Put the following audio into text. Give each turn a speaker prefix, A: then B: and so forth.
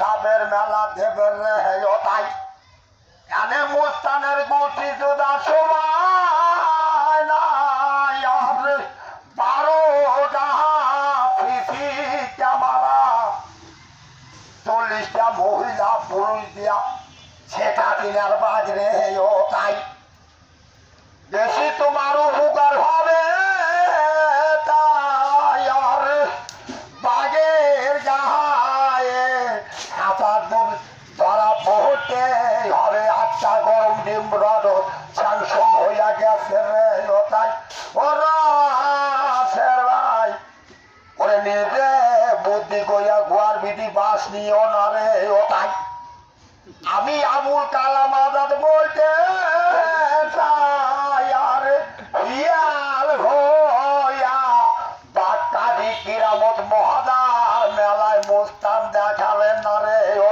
A: সাপের মেলা দেবের রে তাই। এনে মুস্তানের গুটি জুদা সিসি ক্যামেরা। চল্লিশটা মহিলা পুরুষ দিয়া সেটা দিনের বাজরে ও তাই। বেশি তোমার সাঁতার দূর ধরা হবে আচ্ছা গরম ডিম রড স্যাংশন হইয়া গেছে রে তাই ওরা ওরে নিজে বুদ্ধি কইয়া গুয়ার বিধি বাস নিও না রে আমি আবুল কালাম আজাদ বলতে ইয়াল হইয়া বাক্কাদি কিরামত মহাদার মুস্তান না রে ও